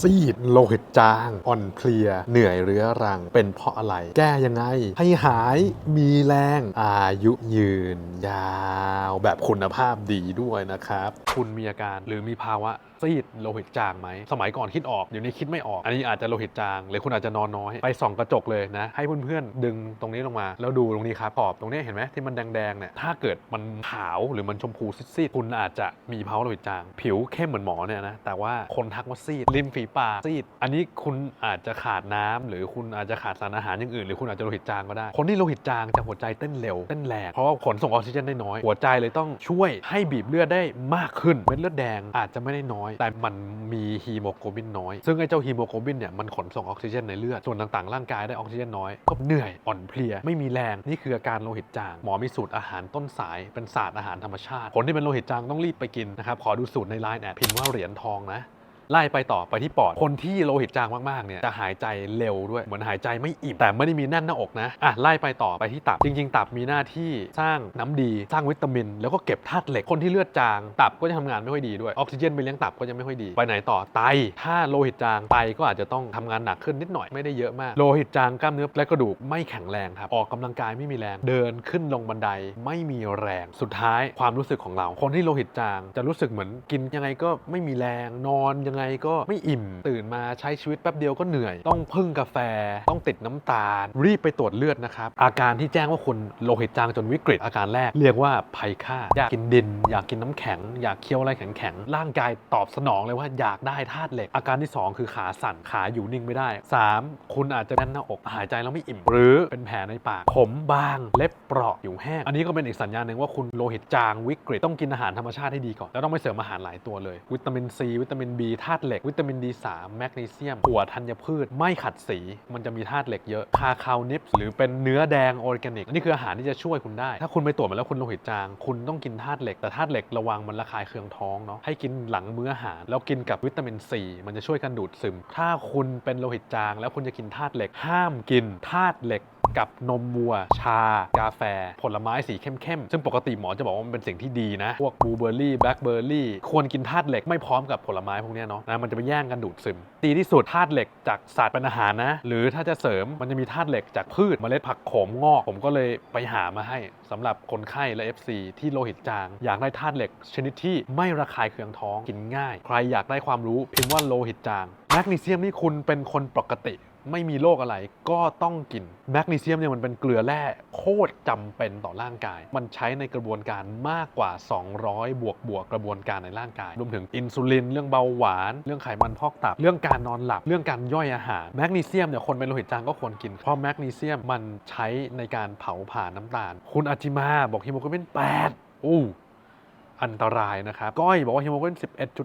ซีด โลหิตจาง อ่อนเพลีย เหนื่อยเรื้อรัง เป็นเพราะอะไร แก้ยังไง ให้หายมีแรง อายุยืน ยาว แบบคุณภาพดีด้วยนะครับ คุณมีอาการหรือมีภาวะซีดโลหิตจางไหม สมัยก่อนคิดออก เดี๋ยวนี้คิดไม่ออก อันนี้อาจจะโลหิตจาง หรือคุณอาจจะนอนน้อย ไปส่องกระจกเลยนะ ให้เพื่อนๆ ดึงตรงนี้ลงมา แล้วดูตรงนี้ครับ ขอบตรงนี้เห็นไหมที่มันแดงๆ เนี่ย ถ้าเกิดมันขาวหรือมันชมพูซีดๆ คุณอาจจะมีภาวะโลหิตจาง ผิวเข้มเหมือนหมอเนี่ยนะ แต่ว่าคนทักว่าซีด ริมฝีปากซีด อันนี้คุณอาจจะขาดน้ำหรือคุณอาจจะขาดสารอาหารอย่างอื่น หรือคุณอาจจะโลหิตจางก็ได้ คนที่โลหิตจางจะหัวใจเต้นเร็ว เต้นแรงเพราะว่าขนส่งออกซิเจนได้น้อย หัวใจเลยต้องช่วยให้บีบเลือดได้มากขึ้น เม็ดเลือดแดงอาจจะไม่ได้น้อยแต่มันมีฮีโมโกลบินน้อย ซึ่งไอ้เจ้าฮีโมโกลบินเนี่ยมันขนส่งออกซิเจนในเลือด ส่วนต่างๆ ร่างกายได้ออกซิเจนน้อย ก็เหนื่อย อ่อนเพลีย ไม่มีแรง นี่คืออาการโลหิตจาง หมอมีสูตรอาหารต้นสาย เป็นศาสตร์อาหารธรรมชาติ คนที่เป็นโลหิตจางต้องรีบไปกินนะครับ ขอดูสูตรในไลน์แอดพิมพ์ว่าเหรียญทองนะ ไล่ไปต่อไปที่ปอด คนที่โลหิตจางมากๆเนี่ยจะหายใจเร็วด้วยเหมือนหายใจไม่อิ่มแต่ไม่ได้มีแน่นหน้าอกนะอะไล่ไปต่อไปที่ตับจริง ๆ ตับมีหน้าที่สร้างน้ำดีสร้างวิตามิน แล้วก็เก็บธาตุเหล็กคนที่เลือดจาง ตับก็จะทำงานไม่ค่อยดีด้วยออกซิเจนไปเลี้ยงตับก็จะไม่ค่อยดี ไปไหนต่อไต ถ้าโลหิตจางไตก็อาจจะต้องทำงานหนักขึ้นนิดหน่อยไม่ได้เยอะมาก โลหิตจางกล้ามเนื้อและกระดูกไม่แข็งแรงครับออกกำลังกายไม่มีแรง เดินขึ้นลงบันไดไม่มีแรงสุดท้ายความรู้สึกของเรา คนที่โลหิตจางจะรู้สึกเหมือนกินยังไงก็ไม่มีแรงนอนยังไงก็ไม่อิ่ม ตื่นมาใช้ชีวิตแป๊บเดียวก็เหนื่อย ต้องพึ่งกาแฟ ต้องติดน้ำตาล รีบไปตรวจเลือดนะครับ อาการที่แจ้งว่าคุณโลหิตจางจนวิกฤตอาการแรก เรียกว่าภัยฆ่า อยากกินดิน อยากกินน้ำแข็ง อยากเคี้ยวอะไรแข็งๆ ร่างกายตอบสนองเลยว่าอยากได้ธาตุเหล็ก อาการที่ 2 คือขาสั่น ขาอยู่นิ่งไม่ได้ 3. คุณอาจจะแน่นหน้าอกหายใจแล้วไม่อิ่ม หรือเป็นแผลในปาก ผมบาง เล็บเปราะอยู่แห้ง อันนี้ก็เป็นอีกสัญญาณหนึ่งว่าคุณโลหิตจางวิกฤตต้องกินอาหารธรรมชาติให้ดีก่อน แล้วต้องไปเสริมอาหารหลายตัวเลย วิตามินซีวิตามิน B ธาตุเหล็ก วิตามิน D3 แมกนีเซียมถั่วธัญพืช ไม่ขัดสี มันจะมีธาตุเหล็กเยอะ คาคาวนิปส์หรือเป็นเนื้อแดงออร์แกนิกอันนี้คืออาหารที่จะช่วยคุณได้ ถ้าคุณไปตรวจมาแล้วคุณโลหิตจาง คุณต้องกินธาตุเหล็ก แต่ธาตุเหล็กระวังมันระคายเคืองท้องเนาะ ให้กินหลังมื้ออาหาร แล้วกินกับวิตามินซีมันจะช่วยกันดูดซึม ถ้าคุณเป็นโลหิตจาง แล้วคุณจะกินธาตุเหล็ก ห้ามกินธาตุเหล็ก กับนมวัว ชา กาแฟ ผลไม้สีเข้มๆ ซึ่งปกติหมอจะบอกว่ามันเป็นสิ่งที่ดีนะ พวกบลูเบอร์รี่แบล็คเบอร์รี่ควรกินธาตุเหล็กไม่พร้อมกับผลไม้พวกนี้เนาะนะมันจะไปแย่งกันดูดซึม ดีที่สุดธาตุเหล็กจากสัตว์เป็นอาหารนะ หรือถ้าจะเสริมมันจะมีธาตุเหล็กจากพืชเมล็ดผักโขมงอก ผมก็เลยไปหามาให้สำหรับคนไข้และ FC ที่โลหิตจาง อยากได้ธาตุเหล็ก ชนิดที่ไม่ระคายเคืองท้องกินง่าย ใครอยากได้ความรู้พิมพ์ว่าโลหิตจางแมกนีเซียมนี่คุณเป็นคนปกติ ไม่มีโรคอะไรก็ต้องกินแมกนีเซียมเนี่ยมันเป็นเกลือแร่โคตรจำเป็นต่อร่างกาย มันใช้ในกระบวนการมากกว่า 200 บวกบวกกระบวนการในร่างกาย รวมถึงอินซูลิน เรื่องเบาหวาน เรื่องไขมันพอกตับ เรื่องการนอนหลับ เรื่องการย่อยอาหารแมกนีเซียมเนี่ยคนเป็นโลหิตจางก็ควรกิน เพราะแมกนีเซียมมันใช้ในการเผาผลาญน้ำตาล คุณอาจิมาบอกฮีโมโกลบิน8อู้ อันตรายนะครับ ก้อยบอกว่าฮีโมโกลบิน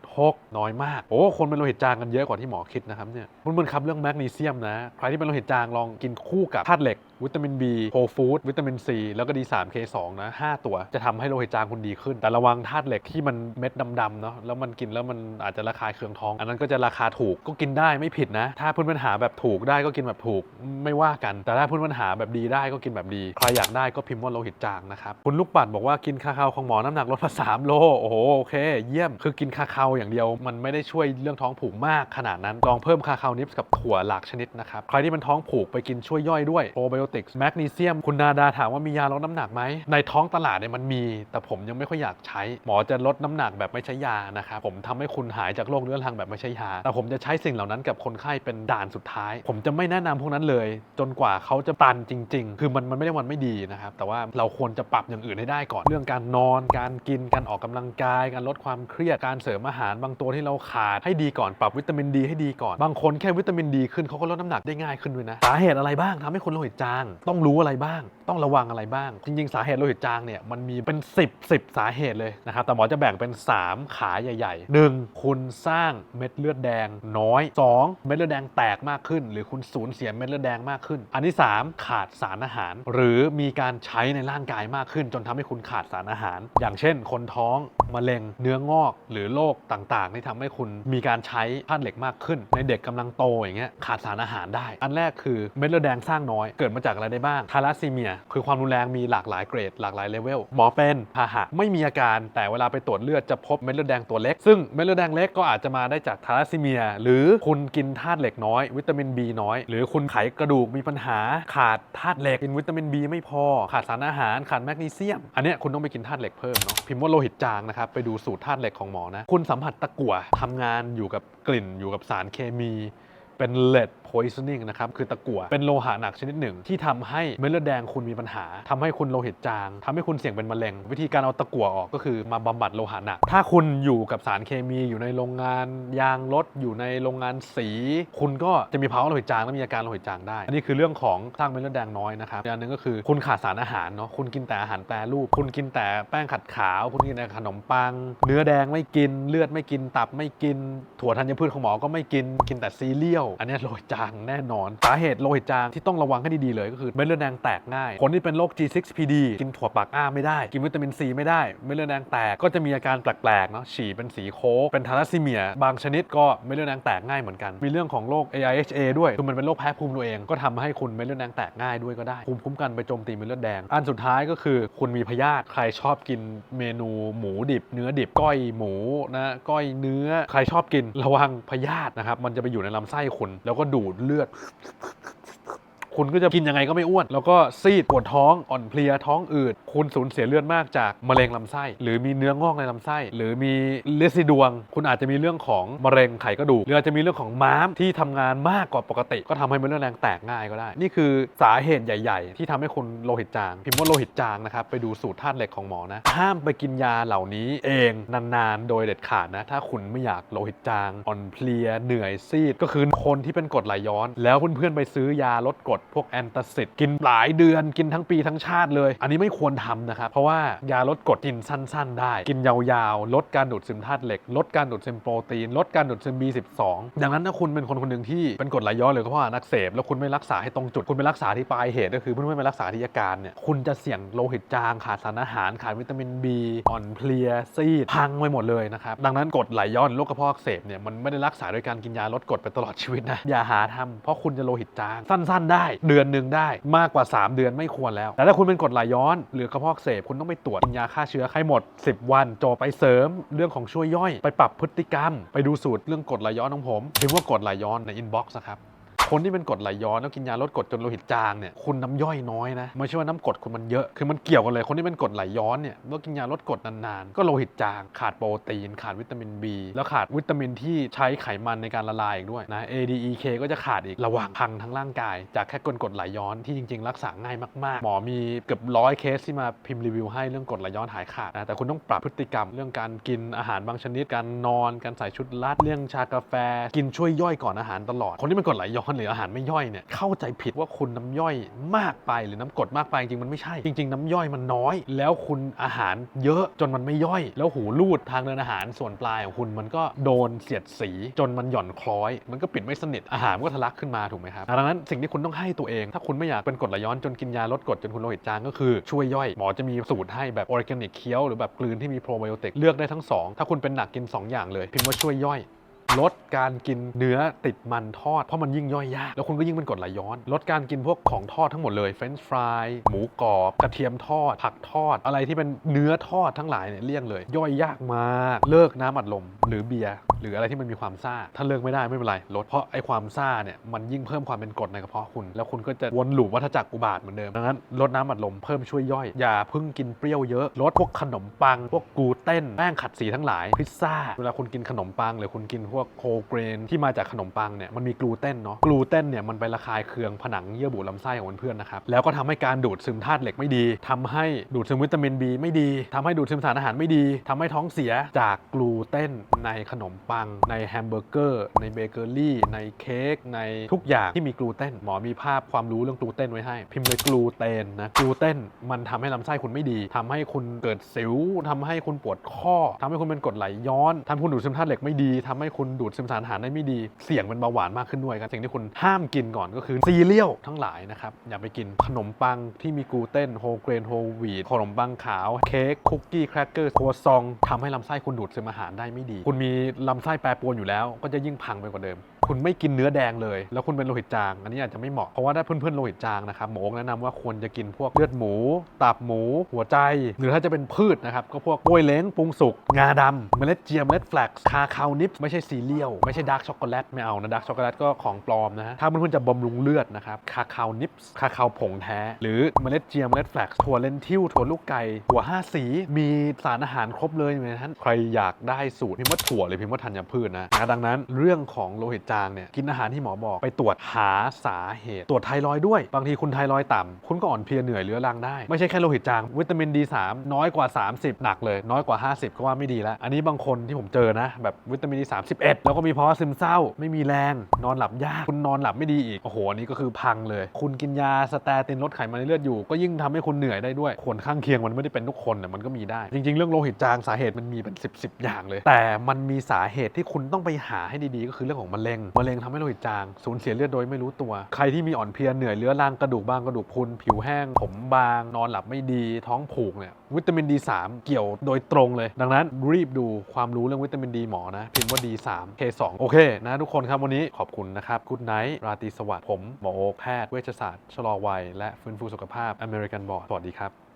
11.6 น้อยมาก โอ้คนเป็นโลหิตจางกันเยอะกว่าที่หมอคิดนะครับเนี่ยมุนมุนครับเรื่องแมกนีเซียมนะ ใครที่เป็นโลหิตจางลองกินคู่กับธาตุเหล็ก วิตามิน B โฮฟู้ดวิตามิน C แล้วก็ D3K2 นะ 5 ตัวจะทำให้โลหิตจางคุณดีขึ้น แต่ระวังธาตุเหล็กที่มันเม็ดดำๆเนาะแล้วมันกินแล้วมันอาจจะระคายเคืองท้อง อันนั้นก็จะราคาถูกก็กินได้ไม่ผิดนะ ถ้าเพื่อนปัญหาแบบถูกได้ก็กินแบบถูกไม่ว่ากัน แต่ถ้าเพื่อนปัญหาแบบดีได้ก็กินแบบดี ใครอยากได้ก็พิมพ์ว่าโลหิตจางนะครับคุณลูกปัดบอกว่ากินคาคาวของหมอน้ำหนักลดมา3โลโอ้โหโอเค เยี่ยมคือกินคาคาวอย่างเดียว มันไม่ได้ช่วยเรื่องท้องผูกมากขนาดนั้นลองเพิ่มคาคาวนิปส์กับถั่วหลากชนิดนะครับใครที่เป็นท้องผูกไปกินช่วยย่อยด้วยโปรไบโอติกส์แมกนีเซียม คุณนาดาถามว่ามียาลดน้ำหนักไหม ในท้องตลาดเนี่ยมันมี แต่ผมยังไม่ค่อยอยากใช้ หมอจะลดน้ำหนักแบบไม่ใช้ยานะครับ ผมทำให้คุณหายจากโรคเรื้อรังแบบไม่ใช้ยา แต่ผมจะใช้สิ่งเหล่านั้นกับคนไข้เป็นด่านสุดท้าย ผมจะไม่แนะนำพวกนั้นเลย จนกว่าเขาจะตันจริง ๆ คือมันมันไม่ได้วันไม่ดีนะครับ แต่ว่าเราควรจะปรับอย่างอื่นให้ได้ก่อน เรื่องการนอน การกิน การออกกำลังกาย การลดความเครียด การเสริมอาหารบางตัวที่เราขาดให้ดีก่อน ปรับวิตามินดีให้ดีก่อน บางคนแค่วิตามินดีขึ้นเขาก็ลดน้ำหนักได้ง่ายขึ้นด้วยนะ สาเหตุอะไรบ้างทำให้คนโลหิตจางต้องรู้อะไรบ้าง ต้องระวังอะไรบ้าง จริงๆ สาเหตุโลหิตจางเนี่ยมันมีเป็น 10 10 สาเหตุเลยนะครับ แต่หมอจะแบ่งเป็น 3 ขาใหญ่ๆ 1. คุณสร้างเม็ดเลือดแดงน้อย 2. เม็ดเลือดแดงแตกมากขึ้น หรือคุณสูญเสียเม็ดเลือดแดงมากขึ้น อันที่ 3 ขาดสารอาหาร หรือมีการใช้ในร่างกายมากขึ้น จนทำให้คุณขาดสารอาหาร อย่างเช่น คนท้องมะเร็งเนื้องอก หรือโรคต่างๆ ที่ทำให้คุณมีการใช้ธาตุเหล็กมากขึ้น ในเด็กกำลังโตอย่างเงี้ยขาดสารอาหารได้ อันแรกคือเม็ดเลือดแดงสร้างน้อยเกิดมาจากจากอะไรได้บ้างทาลัสซีเมีย คือความรุนแรงมีหลากหลายเกรด หลากหลายเลเวลหมอเป็นพาหะไม่มีอาการ แต่เวลาไปตรวจเลือดจะพบเม็ดเลือดแดงตัวเล็ก ซึ่งเม็ดเลือดแดงเล็กก็อาจจะมาได้จากทาลัสซีเมีย หรือคุณกินธาตุเหล็กน้อย วิตามิน B น้อย หรือคุณไขกระดูกมีปัญหาขาดธาตุเหล็กกินวิตามิน B ไม่พอ ขาดสารอาหารขาดแมกนีเซียม อันนี้คุณต้องไปกินธาตุเหล็กเพิ่มเนาะพิมพ์ว่าโลหิตจางนะครับไปดูสูตรธาตุเหล็กของหมอนะคุณสัมผัสตะกั่วทำงานอยู่กับกลิ่นอยู่กับสารเคมี เป็น lead poisoning นะครับ คือตะกั่วเป็นโลหะหนักชนิดหนึ่ง ที่ทำให้เม็ดเลือดแดงคุณมีปัญหาทำให้คุณโลหิตจางทำให้คุณเสี่ยงเป็นมะเร็ง วิธีการเอาตะกั่วออกก็คือมาบำบัดโลหะหนัก ถ้าคุณอยู่กับสารเคมีอยู่ในโรงงานยางรถอยู่ในโรงงานสี คุณก็จะมีภาวะโลหิตจางและมีอาการโลหิตจางได้ อันนี้คือเรื่องของสร้างเม็ดเลือดแดงน้อยนะครับอย่างหนึ่งก็คือคุณขาดสารอาหารเนาะคุณกินแต่อาหารแปรรูป คุณกินแต่แป้งขัดขาว คุณกินแต่ขนมปัง เนื้อแดงไม่กินเลือดไม่กินตับไม่กิน ถั่วธัญพืชของหมอก็ไม่กินกินแต่ซีเรียลอันนี้โลหิตจางแน่นอน สาเหตุโลหิตจางที่ต้องระวังให้ดีๆเลยก็คือเม็ดเลือดแดงแตกง่าย คนที่เป็นโรค G6PD กินถั่วปากอ้าไม่ได้ กินวิตามินซีไม่ได้ เม็ดเลือดแดงแตกก็จะมีอาการแปลกๆเนาะ ฉี่เป็นสีโค้ก เป็นทาลัสซีเมีย บางชนิดก็เม็ดเลือดแดงแตกง่ายเหมือนกัน มีเรื่องของโรค AIHA ด้วย คือมันเป็นโรคแพ้ภูมิตัวเอง ก็ทำให้คุณเม็ดเลือดแดงแตกง่ายด้วยก็ได้ ภูมิคุ้มกันไปโจมตีเม็ดเลือดแดง อันสุดท้ายก็คือคุณมีพยาธิ ใครชอบกินเมนูหมูดิบ เนื้อดิบ ก้อยหมูนะ ก้อยเนื้อ ใครชอบกินระวังพยาธินะครับ มันจะไปอยู่ในลำไส้คณแล้วก็ดูดเลือด คุณก็จะกินยังไงก็ไม่อ้วน แล้วก็ซีดปวดท้องอ่อนเพลียท้องอืดคุณสูญเสียเลือดมากจากมะเร็งลำไส้ หรือมีเนื้องอกในลำไส้ หรือมีเลซิดวง คุณอาจจะมีเรื่องของมะเร็งไขกระดูกหรืออาจจะมีเรื่องของม้ามที่ทำงานมากกว่าปกติ ก็ทำให้เม็ดเลือดแดงแตกง่ายก็ได้ นี่คือสาเหตุใหญ่ ๆ ที่ทำให้คุณโลหิตจาง พิมพ์ว่าโลหิตจางนะครับไปดูสูตรธาตุเหล็กของหมอนะห้ามไปกินยาเหล่านี้เองนานๆ โดยเด็ดขาดนะถ้าคุณไม่อยากโลหิตจางอ่อนเพลียเหนื่อยซีดก็คือคนที่เป็นกรดไหลย้อน แล้วเพื่อนๆไปซื้อยาลดกรดพวกแอนตาซิดกินหลายเดือนกินทั้งปีทั้งชาติเลย อันนี้ไม่ควรทำนะครับ เพราะว่ายาลดกรดกินสั้น ๆ ได้ กินยาวๆ ลดการดูดซึมธาตุเหล็ก ลดการดูดซึมโปรตีน ลดการดูดซึม B12 ดังนั้นถ้าคุณเป็นคนคนหนึ่งที่เป็นกรดไหลย้อนหรือกระเพาะอักเสบแล้วคุณไม่รักษาให้ตรงจุดคุณไปรักษาที่ปลายเหตุก็คือเพื่อนๆไปรักษาที่อาการเนี่ยคุณจะเสี่ยงโลหิตจางขาดสารอาหารขาดวิตามิน B อ่อนเพลียซีดพังไปหมดเลยนะครับดังนั้นกรดไหลย้อนโรคกระเพาะอักเสบเนี่ยมันไม่ได้รักษาโดยการกินยาลดกรดไปตลอดชีวิตนะอย่าหาทำเพราะคุณจะโลหิตจางสั้น ๆ ได้เดือนหนึ่งได้มากกว่า 3 เดือนไม่ควรแล้ว แต่ถ้าคุณเป็นกรดไหลย้อน หรือกระเพาะเสพคุณต้องไปตรวจกินยาฆ่าเชื้อให้หมด 10 วันจบไปเสริมเรื่องของช่วยย่อย ไปปรับพฤติกรรม ไปดูสูตรเรื่องกรดไหลย้อนของผมพิมพ์ว่ากรดไหลย้อนในอินบ็อกซ์นะครับ คนที่เป็นกรดไหลย้อนแล้วกินยาลดกรดจนโลหิตจางเนี่ยคุณน้ำย่อยน้อยนะไม่ใช่ว่าน้ำกรดคุณมันเยอะคือมันเกี่ยวกันเลยคนที่เป็นกรดไหลย้อนเนี่ยแล้วกินยาลดกรดนานๆ ก็โลหิตจาง ขาดโปรตีน ขาดวิตามิน B แล้วขาดวิตามินที่ใช้ไขมันในการละลายอีกด้วยนะ ADEK ก็จะขาดอีกระหว่างพังทั้งร่างกาย จากแค่กรดกดไหลย้อนที่จริงๆ รักษาง่ายมากๆ หมอมีเกือบร้อยเคสที่มาพิมพ์รีวิวให้เรื่องกรดไหลย้อนหายขาดนะแต่คุณต้องปรับพฤติกรรมเรื่องการกินอาหารบางชนิดการนอนการใส่ชุดรัดเรื่องชากาแฟ กินช่วยย่อยก่อนอาหารตลอดคนที่เป็นกรดไหลย้อนหรืออาหารไม่ย่อยเนี่ยเข้าใจผิดว่าคุณน้ำย่อยมากไปหรือน้ำกรดมากไปจริงๆมันไม่ใช่ จริง ๆ น้ำย่อยมันน้อย แล้วคุณอาหารเยอะจนมันไม่ย่อย แล้วหูรูดทางเดินอาหารส่วนปลายของคุณมันก็โดนเสียดสีจนมันหย่อนคล้อย มันก็ปิดไม่สนิทอาหารก็ทะลักขึ้นมาถูกไหมครับดังนั้นสิ่งที่คุณต้องให้ตัวเอง ถ้าคุณไม่อยากเป็นกรดไหลย้อนจนกินยาลดกรดจนคุณโลหิตจางก็คือช่วยย่อยหมอจะมีสูตรให้แบบออร์แกนิกเคี้ยวหรือแบบกลืนที่มีโปรไบโอติกเลือกได้ทั้งสองถ้าคุณเป็นหนักกินสองอย่างเลย พิมพ์ว่าช่วยย่อย ลดการกินเนื้อติดมันทอด เพราะมันยิ่งย่อยยาก แล้วคุณก็ยิ่งเป็นกรดไหลย้อน ลดการกินพวกของทอดทั้งหมดเลยเฟรนช์ฟรายหมูกรอบ กระเทียมทอด ผักทอด อะไรที่เป็นเนื้อทอดทั้งหลายเนี่ยเลี่ยงเลย ย่อยยากมากเลิกน้ำอัดลม หรือเบียร์หรืออะไรที่มันมีความซ่า ถ้าเลิกไม่ได้ไม่เป็นไรลดเพราะไอ้ความซ่าเนี่ยมันยิ่งเพิ่มความเป็นกรดในกระเพาะคุณ แล้วคุณก็จะวนลูปวัฏจักรอุบาทเหมือนเดิมดังนั้นลดน้ำอัดลมเพิ่มช่วยย่อยอย่าเพิ่งกินเปรี้ยวเยอะลดพวกขนมปัง พวกกูเต้นแป้งขัดสีทั้งหลายพิซซ่าเวลาคุณกินขนมปังหรือคุณกินพวกโคเกรนที่มาจากขนมปังเนี่ยมันมีกลูเตนเนาะกลูเตนเนี่ยมันไประคายเคืองผนังเยื่อบุลำไส้ของเพื่อนนะครับ แล้วก็ทำให้การดูดซึมธาตุเหล็กไม่ดีทำให้ดูดซึมวิตามิน B ไม่ดีทำให้ดูดซึมสารอาหารไม่ดีทำให้ท้องเสียจากกลูเตนในขนมปัง ในแฮมเบอร์เกอร์ในเบเกอรี่ ในเค้กในทุกอย่างที่มีกลูเตนหมอมีภาพความรู้เรื่องกลูเตนไว้ให้ พิมพ์เลยกลูเตนนะกลูเตนมันทำให้ลำไส้คุณไม่ดีทำให้คุณเกิดสิวทำให้คุณปวดข้อทำให้คุณเป็นกรดไหลย้อนทำให้คุณดูดซึมธาตุเหล็กไม่ดีทำให้คุณดูดซึมสารอาหารได้ไม่ดี เสี่ยงเป็นเบาหวานมากขึ้นด้วยครับสิ่งที่คุณห้ามกินก่อนก็คือซีเรียลทั้งหลายนะครับ อย่าไปกินขนมปังที่มีกลูเตนโฮเกรนโฮวีตขนมปังขาว เค้กคุกกี้แครกเกอร์ครัวซองทำให้ลำไส้คุณดูดซึมอาหารได้ไม่ดี คุณมีลำไส้แปรปรวนอยู่แล้ว ก็จะยิ่งพังไปกว่าเดิม คุณไม่กินเนื้อแดงเลย แล้วคุณเป็นโลหิตจาง อันนี้อาจจะไม่เหมาะ เพราะว่าถ้าเพื่อนๆโลหิตจางนะครับหมอโอ๊คแนะนำว่าควรจะกินพวกเลือดหมู ตับหมู หัวใจ หรือถ้าจะเป็นพืชนะครับก็พวกกล้วยเล้งปรุงสุก งาดำเมล็ดเจียมเมล็ดแฟลกซ์คาคาวนิปไม่ใช่ซีเรียลไม่ใช่ดาร์กช็อกโกแลตไม่เอานะดาร์กช็อกโกแลตก็ของปลอมนะฮะถ้าเพื่อนๆจะบำรุงเลือดนะครับคาคาวนิปส์คาคาวผงแท้ หรือเมล็ดเจียมเมล็ดแฟลกซ์ถั่วเลนทิลถั่วลูกไก่หัวห้าสีมีสารอาหารครบเลยนะท่านใครอยากได้สูตรพิมพ์ว่าถั่วหรือพิมพ์ว่าธัญพืชนะนะดังนั้นเรื่องของโลหิตจางเนี่ยกินอาหารที่หมอบอกไปตรวจหาสาเหตุ ตรวจไทรอยด้วย บางทีคุณไทรอยต่ำคุณก็อ่อนเพลียเหนื่อยเรื้อรังได้ ไม่ใช่แค่โลหิตจางวิตามิน D3 น้อยกว่า 30 หนักเลย น้อยกว่า 50 ก็ว่าไม่ดีแล้ว อันนี้บางคนที่ผมเจอนะ แบบวิตามิน D3 11 แล้วก็มีภาวะซึมเศร้า ไม่มีแรง นอนหลับยาก คุณนอนหลับไม่ดีอีก โอ้โหอันนี้ก็คือพังเลย คุณกินยาสเตตินลดไขมันในเลือดอยู่ ก็ยิ่งทำให้คุณเหนื่อยได้ด้วยผลข้างเคียงมันไม่ได้เป็นทุกคนน่ะมันก็มีได้ จริง ๆ เรื่องโลหิตจางสาเหตุมันมีเป็น 10 10 อย่างเลย แต่มันมีสาเหตุที่คุณต้องไปหาให้ดีๆ ก็คือเรื่องของมะเร็งมะเร็งทำให้โลหิตจางสูญเสียเลือดโดยไม่รู้ตัว ใครที่มีอ่อนเพลียเหนื่อยเรื้อรังกระดูกบางกระดูกพุนผิวแห้ง ผมบาง นอนหลับไม่ดีท้องผูกเนี่ยวิตามิน D3 เกี่ยวโดยตรงเลย ดังนั้นรีบดูความรู้เรื่องวิตามินดีหมอนะพิมพ์ว่า D3 K2 โอเคนะทุกคนครับวันนี้ขอบคุณนะครับกุ d ไนท์ราตรีสวัสดิ์ผมหมอโอ๊คแพทย์เวชศาสตร์ชะลอวัยและฟื้นฟูสุขภาพ American Board สวัสดีครับ